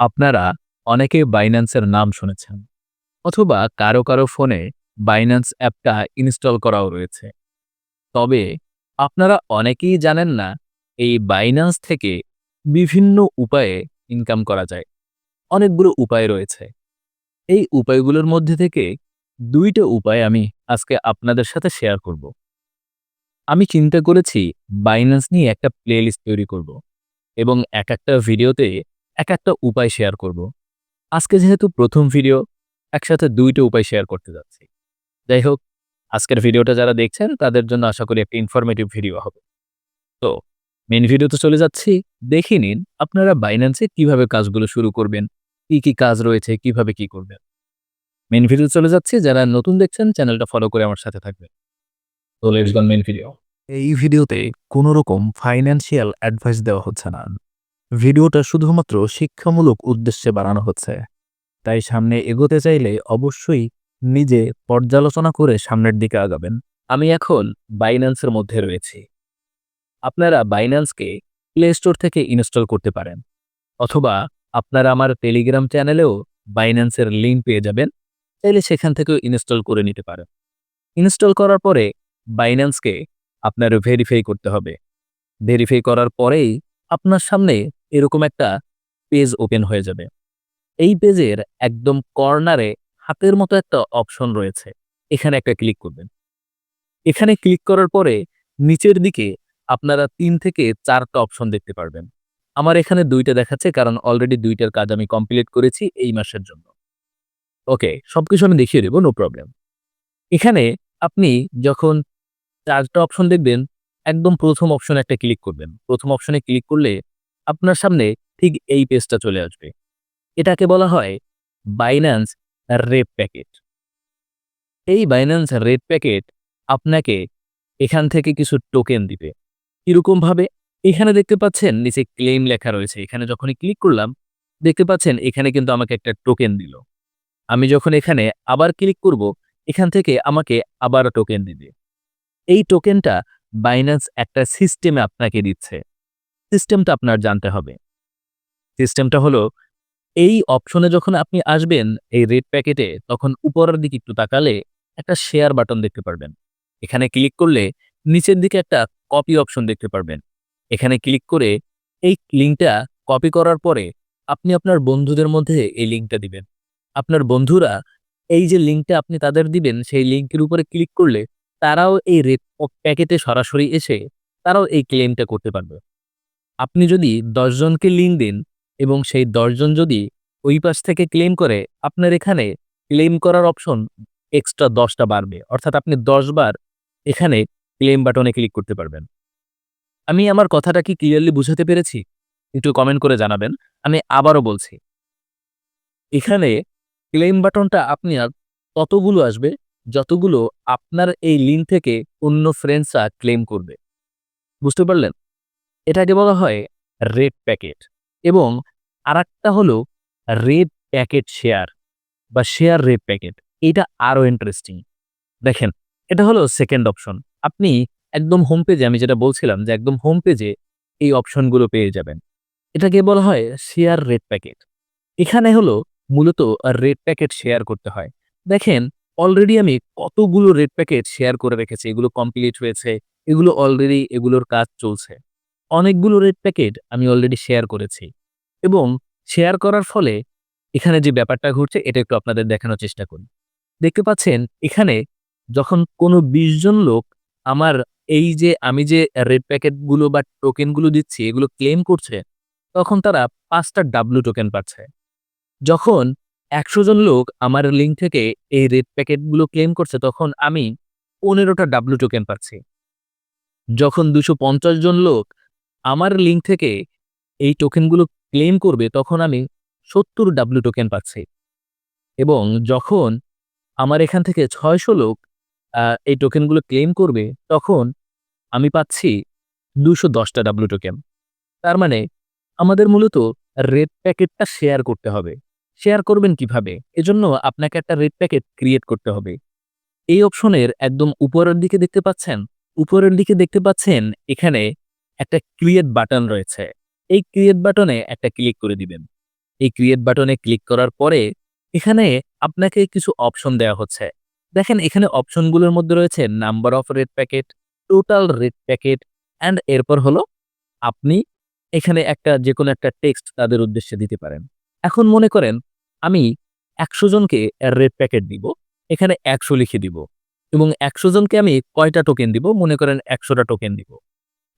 আপনারা অনেকে বাইন্যান্সের নাম শুনেছেন অথবা কারও কারও ফোনে বাইন্যান্স অ্যাপটা ইনস্টল করাও রয়েছে। তবে আপনারা অনেকেই জানেন না এই বাইন্যান্স থেকে বিভিন্ন উপায়ে ইনকাম করা যায়। অনেকগুলো উপায় রয়েছে। এই উপায়গুলোর মধ্যে থেকে দুইটা উপায় আমি আজকে আপনাদের সাথে শেয়ার করব। আমি চিন্তা করেছি বাইন্যান্স নিয়ে একটা প্লেলিস্ট তৈরি করব এবং এক একটা ভিডিওতে এক একটা উপায় শেয়ার করব। আজকে যেহেতু প্রথম ভিডিও একসাথে দুইটা উপায় শেয়ার করতে যাচ্ছি। যাই হোক, আজকের ভিডিওটা যারা দেখছেন, তাদের জন্য আশা করি একটা ইনফরমেটিভ ভিডিও হবে। তো মেন ভিডিওতে চলে যাচ্ছি। দেখে নিন, আপনারা বাইন্যান্সে কীভাবে কাজগুলো শুরু করবেন? কি কি কাজ রয়েছে? কীভাবে কি করবেন? মেন ভিডিও চলে যাচ্ছি। যারা নতুন দেখছেন চ্যানেলটা ফলো করে আমার সাথে থাকবেন। তো লেটস গন মেন ভিডিও এই ভিডিওতে কোনো রকম ফাইন্যান্সিয়াল অ্যাডভাইস দেওয়া হচ্ছে না। ভিডিওটা শুধুমাত্র শিক্ষামূলক উদ্দেশ্যে বানানো হচ্ছে। তাই সামনে এগোতে চাইলে অবশ্যই নিজে পর্যালোচনা করে সামনের দিকে আগাবেন। আমি এখন বাইন্যান্সের মধ্যে রয়েছি। আপনারা বাইন্যান্সকে প্লে স্টোর থেকে ইনস্টল করতে পারেন। অথবা আপনারা আমার টেলিগ্রাম চ্যানেলেও বাইন্যান্সের লিঙ্ক পেয়ে যাবেন। চাইলে সেখান থেকেও ইনস্টল করে নিতে পারেন। ইনস্টল করার পরে বাইন্যান্সকে আপনার ভেরিফাই করতে হবে। ভেরিফাই করার পরেই আপনার সামনে এরকম একটা পেজ ওপেন হয়ে যাবে। এই পেজের একদম কর্নারে হাতের মতো একটা অপশন রয়েছে। এখানে একটা ক্লিক করবেন। এখানে ক্লিক করার পরে নিচের দিকে আপনারা তিন থেকে চারটা অপশন দেখতে পারবেন। আমার এখানে দুইটা দেখাচ্ছে কারণ অলরেডি দুইটার কাজ আমি কমপ্লিট করেছি এই মাসের জন্য। ওকে সবকিছু আমি দেখিয়ে দেবো নো প্রবলেম এখানে আপনি যখন চারটা অপশন দেখবেন, একদম প্রথম অপশনে একটা ক্লিক করবেন। প্রথম অপশনে ক্লিক করলে আপনার সামনে ঠিক এই পেজটা চলে আসবে। এটাকে বলা হয় বাইন্যান্স রেড প্যাকেট এই বাইন্যান্স রেড প্যাকেট আপনাকে এখান থেকে কিছু টোকেন দিবে। ভাবে? এখানে দেখতে পাচ্ছেন, নিচে ক্লেম লেখা রয়েছে। এখানে যখনই ক্লিক করলাম, দেখতে পাচ্ছেন এখানে কিন্তু আমাকে একটা টোকেন দিল। আমি যখন এখানে আবার ক্লিক করব, এখান থেকে আমাকে আবার টোকেন দিবে। এই টোকেনটা বাইন্যান্স একটা সিস্টেমে আপনাকে দিচ্ছে। সিস্টেমটা আপনার জানতে হবে। সিস্টেমটা হলো, এই অপশনে যখন আপনি আসবেন, এই রেড প্যাকেটে তখন উপরের দিকে একটু তাকালে একটা শেয়ার বাটন দেখতে পারবেন। এখানে ক্লিক করলে নিচের দিকে একটা কপি অপশন দেখতে পারবেন। এখানে ক্লিক করে এই লিঙ্কটা কপি করার পরে আপনি আপনার বন্ধুদের মধ্যে এই লিঙ্কটা দিবেন। আপনার বন্ধুরা এই যে লিঙ্কটা আপনি তাদের দিবেন, সেই লিঙ্কের উপরে ক্লিক করলে তারাও এই রেড প্যাকেটে সরাসরি এসে তারাও এই ক্লেমটা করতে পারবে। আপনি যদি দশজনকে লিঙ্ক দিন এবং সেই দশজন যদি ওই পাশ থেকে ক্লেম করে, আপনার এখানে ক্লেম করার অপশন এক্সট্রা দশটা বাড়বে। অর্থাৎ আপনি দশ বার এখানে ক্লেম বাটনে ক্লিক করতে পারবেন। আমি আমার কথাটা কি ক্লিয়ারলি বুঝাতে পেরেছি? একটু কমেন্ট করে জানাবেন। আমি আবারও বলছি, এখানে ক্লেম বাটনটা আপনি আর ততগুলো আসবে যতগুলো আপনার এই লিঙ্ক থেকে অন্য ফ্রেন্ডসরা ক্লেম করবে। বুঝতে পারলেন? এটাকে বলা হয় রেড প্যাকেট। এবং আরেকটা হলো রেড প্যাকেট শেয়ার বা শেয়ার রেড প্যাকেট। এটা আরও ইন্টারেস্টিং দেখেন, এটা হলো সেকেন্ড অপশন আপনি একদম হোম পেজে আমি যেটা বলছিলাম যে একদম হোম পেজে এই অপশনগুলো পেয়ে যাবেন। এটাকে বলা হয় শেয়ার রেড প্যাকেট। এখানে হলো মূলত রেড প্যাকেট শেয়ার করতে হয়। দেখেন অলরেডি আমি কতগুলো রেড প্যাকেট শেয়ার করে রেখেছি। এগুলো কমপ্লিট হয়েছে। এগুলো অলরেডি এগুলোর কাজ চলছে। অনেকগুলো রেড প্যাকেট আমি অলরেডি শেয়ার করেছি। এবং শেয়ার করার ফলে এখানে যে ব্যাপারটা ঘটছে, এটা একটু আপনাদের দেখানোর চেষ্টা করি। দেখতে পাচ্ছেন, এখানে যখন কোনো বিশ জন লোক আমার এই যে আমি যে রেড প্যাকেটগুলো বা টোকেনগুলো দিচ্ছি, এগুলো ক্লেম করছে, তখন তারা পাঁচটা ডাব্লু টোকেন পাচ্ছে। যখন একশো জন লোক আমার লিঙ্ক থেকে এই রেড প্যাকেটগুলো ক্লেম করছে, তখন আমি পনেরোটা ডাব্লু টোকেন পাচ্ছি। যখন দুশো জন লোক আমার লিঙ্ক থেকে এই টোকেনগুলো ক্লেম করবে, তখন আমি সত্তর ডাব্লু টোকেন পাচ্ছি। এবং যখন আমার এখান থেকে ছয়শো লোক এই টোকেনগুলো ক্লেম করবে, তখন আমি পাচ্ছি দুশো দশটা ডাব্লু টোকেন তার মানে আমাদের মূলত রেড প্যাকেটটা শেয়ার করতে হবে। শেয়ার করবেন কীভাবে? এজন্য আপনাকে একটা রেড প্যাকেট ক্রিয়েট করতে হবে। এই অপশনের একদম উপরের দিকে দেখতে পাচ্ছেন? উপরের দিকে দেখতে পাচ্ছেন এখানে একটা ক্রিয়েট বাটন রয়েছে। এই ক্রিয়েট বাটনে একটা ক্লিক করে দিবেন। এই ক্রিয়েট বাটনে ক্লিক করার পরে এখানে আপনাকে কিছু অপশন দেওয়া হচ্ছে। দেখেন, এখানে অপশনগুলোর মধ্যে রয়েছে number of red packet total red packet and এরপর হলো আপনি এখানে একটা যে কোনো একটা টেক্সট তাদের উদ্দেশ্যে দিতে পারেন। এখন মনে করেন, আমি একশো জনকে রেড প্যাকেট দিব, এখানে একশো লিখে দিব এবং একশো জনকে আমি কয়টা টোকেন দিব? মনে করেন একশোটা টোকেন দিব।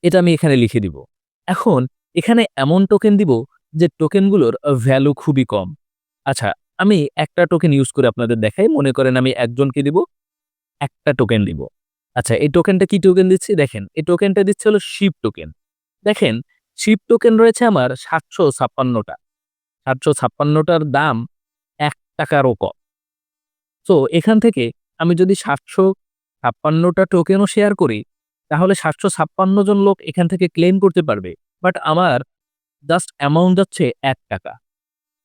এটা আমি এখানে লিখে দিব। এখন এখানে এমন টোকেন দিব যে টোকেনগুলোর ভ্যালু খুবই কম। আচ্ছা আমি একটা টোকেন ইউজ করে আপনাদের দেখাই। মনে করেন আমি একজনকে দিব, একটা টোকেন দিব। আচ্ছা এই টোকেনটা কি টোকেন দিচ্ছি? দেখেন, এই টোকেনটা দিচ্ছে হলো শিপ টোকেন দেখেন শিপ টোকেন রয়েছে আমার সাতশো ছাপ্পান্নটা। সাতশো ছাপ্পান্নটার দাম এক টাকারও কম। তো এখান থেকে আমি যদি সাতশো ছাপ্পান্নটা টোকেনও শেয়ার করি তাহলে সাতশো ছাপ্পান্ন জন লোক এখান থেকে ক্লেম করতে পারবে। বাট আমার জাস্ট অ্যামাউন্ট যাচ্ছে এক টাকা।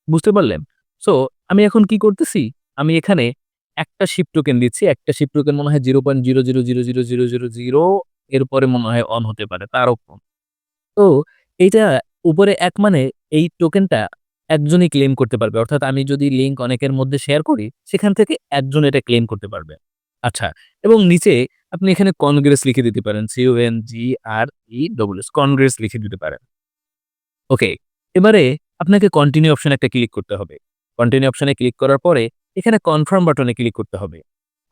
বুঝতে পারলেন? সো আমি এখন কি করতেছি? আমি এখানে একটা শিপ টোকেন দিচ্ছি। একটা শিপ টোকেন মনে হয় zero point zero zero zero zero zero zero zero এরপরে মনে হয় অন হতে পারে তারও কম তো, এইটা উপরে এক মানে এই টোকেনটা একজনই ক্লেম করতে পারবে। অর্থাৎ আমি যদি লিঙ্ক অনেকের মধ্যে শেয়ার করি, সেখান থেকে একজন এটা ক্লেম করতে পারবে। আচ্ছা এবং নিচে আপনি এখানে কনগ্রেস লিখে দিতে পারেন C O N G R E double congress লিখে দিতে পারেন। ওকে, এবারে আপনাকে কন্টিনিউ অপশন একটা ক্লিক করতে হবে। কন্টিনিউ অপশনে ক্লিক করার পরে এখানে কনফার্ম বাটনে ক্লিক করতে হবে।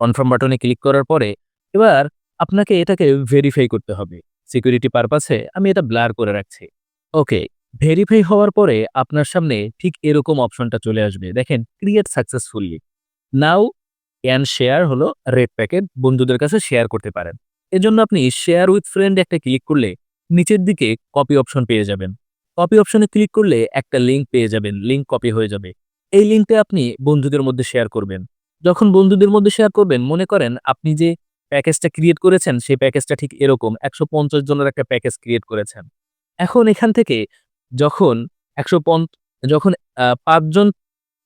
কনফার্ম বাটনে ক্লিক করার পরে এবার আপনাকে এটাকে ভেরিফাই করতে হবে। সিকিউরিটি পারপাসে আমি এটা ব্লার করে রাখছি। ওকে ভেরিফাই হওয়ার পরে আপনার সামনে ঠিক এরকম অপশনটা চলে আসবে। দেখেন create successfully now can share হলো রেড প্যাকেট বন্ধুদের কাছে শেয়ার করতে পারেন। এজন্য আপনি শেয়ার উইথ ফ্রেন্ড একটা ক্লিক করলে নিচের দিকে কপি অপশন পেয়ে যাবেন। কপি অপশনে ক্লিক করলে একটা লিঙ্ক পেয়ে যাবেন লিঙ্ক কপি হয়ে যাবে। এই লিঙ্কটা আপনি বন্ধুদের মধ্যে শেয়ার করবেন। যখন বন্ধুদের মধ্যে শেয়ার করবেন, মনে করেন আপনি যে প্যাকেজটা ক্রিয়েট করেছেন, সেই প্যাকেজটা ঠিক এরকম, একশো পঞ্চাশ জনের একটা প্যাকেজ ক্রিয়েট করেছেন। এখন এখান থেকে যখন একশো যখন পাঁচজন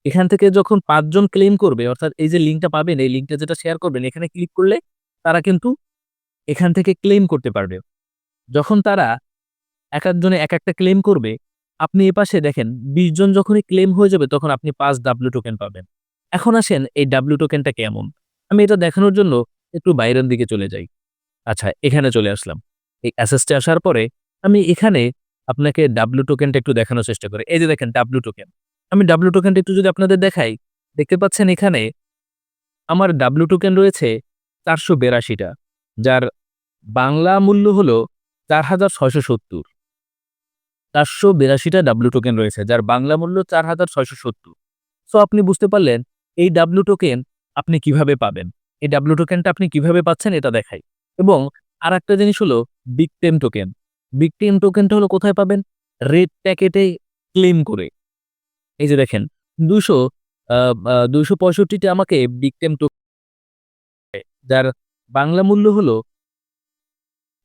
এখান থেকে যখন পাঁচজন ক্লেম করবে, অর্থাৎ এই যে লিঙ্কটা পাবেন, এই লিঙ্কটা যেটা শেয়ার করবেন, এখানে ক্লিক করলে তারা কিন্তু এখান থেকে ক্লেম করতে পারবে। যখন তারা এক একজনে এক একটা ক্লেম করবে, আপনি এপাশে দেখেন, বিশ জন যখনই ক্লেম হয়ে যাবে, তখন আপনি পাঁচ ডাব্লিউ টোকেন পাবেন। এখন আসেন, এই ডাব্লিউ টোকেনটা কেমন? আমি এটা দেখানোর জন্য একটু বাইরের দিকে চলে যাই। আচ্ছা এখানে চলে আসলাম। এই অ্যাসেসটে আসার পরে আমি এখানে আপনাকে ডাব্লিউ টোকেনটা একটু দেখানোর চেষ্টা করি। এই যে দেখেন ডাব্লিউ টোকেন আমি ডাব্লিউ টোকেনটা একটু যদি আপনাদের দেখাই, দেখতে পাচ্ছেন এখানে আমার ডাব্লিউ টোকেন রয়েছে চারশো বেরাশিটা, যার বাংলা মূল্য হলো চার হাজার ছয়শো সত্তর। চারশো বিরাশিটা ডাব্লু টোকেন রয়েছে, যার বাংলা মূল্য চার হাজার ছয়শো সত্তর। সো আপনি বুঝতে পারলেন এই ডাব্লু টোকেন আপনি কীভাবে পাবেন। এই ডাব্লু টোকেনটা আপনি কীভাবে পাচ্ছেন এটা দেখাই। এবং আর একটা জিনিস হলো বিগ টেম টোকেন বিগ টেম টোকেনটা হলো কোথায় পাবেন? রেড প্যাকেটে ক্লেম করে। এই যে দেখেন, দুশো দুশো পঁয়ষট্টিটা আমাকে টেম টোকেন যার বাংলা মূল্য হলো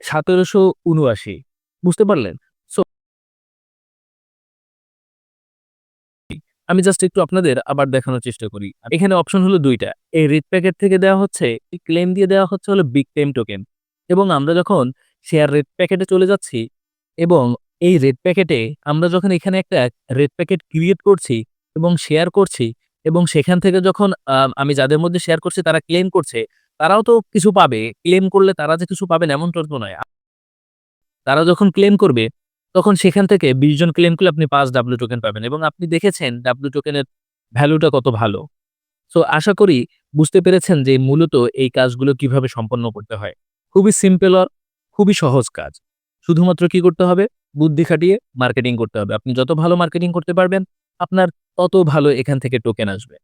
সতেরোশো উনআশি, বুঝতে পারলেন? সো আমি জাস্ট একটু আপনাদের আবার দেখানোর চেষ্টা করি। এখানে অপশন হলো দুইটা, এই রেড প্যাকেট থেকে দেওয়া হচ্ছে ক্লেম দিয়ে দেওয়া হচ্ছে হলো বিগ টাইম টোকেন এবং আমরা যখন শেয়ার রেড প্যাকেটে চলে যাচ্ছি, এবং এই রেড প্যাকেটে আমরা যখন এখানে একটা রেড প্যাকেট ক্রিয়েট করছি এবং শেয়ার করছি এবং সেখান থেকে যখন আমি যাদের মধ্যে শেয়ার করছি তারা ক্লেম করছে, তারাও তো কিছু পাবে। ক্লেম করলে তারা যে কিছু পাবেন এমন তো নয়। তারা যখন ক্লেম করবে, তখন সেখান থেকে বিশ জন ক্লেম করলে আপনি পাঁচ ডাব্লু টোকেন পাবেন এবং আপনি দেখেছেন ডাব্লু টোকেনের ভ্যালুটা কত ভালো। সো আশা করি বুঝতে পেরেছেন যে মূলত এই কাজগুলো কীভাবে সম্পন্ন করতে হয়। খুবই সিম্পল আর খুবই সহজ কাজ। শুধুমাত্র কি করতে হবে? বুদ্ধি খাটিয়ে মার্কেটিং করতে হবে। আপনি যত ভালো মার্কেটিং করতে পারবেন, আপনার তত ভালো এখান থেকে টোকেন আসবে।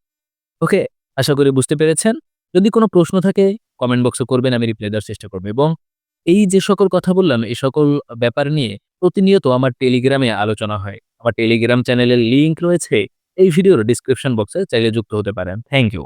ওকে আশা করি বুঝতে পেরেছেন। যদি কোনো প্রশ্ন থাকে কমেন্ট বক্সে করবেন, আমি রিপ্লাই দেওয়ার চেষ্টা করব। এবং এই যে সকল কথা বললাম, এই সকল ব্যাপার নিয়ে প্রতিনিয়ত আমার টেলিগ্রামে আলোচনা হয়। আমার টেলিগ্রাম চ্যানেলের লিঙ্ক রয়েছে, এই ভিডিওর ডিসক্রিপশন বক্সে চাইলে যুক্ত হতে পারেন। Thank you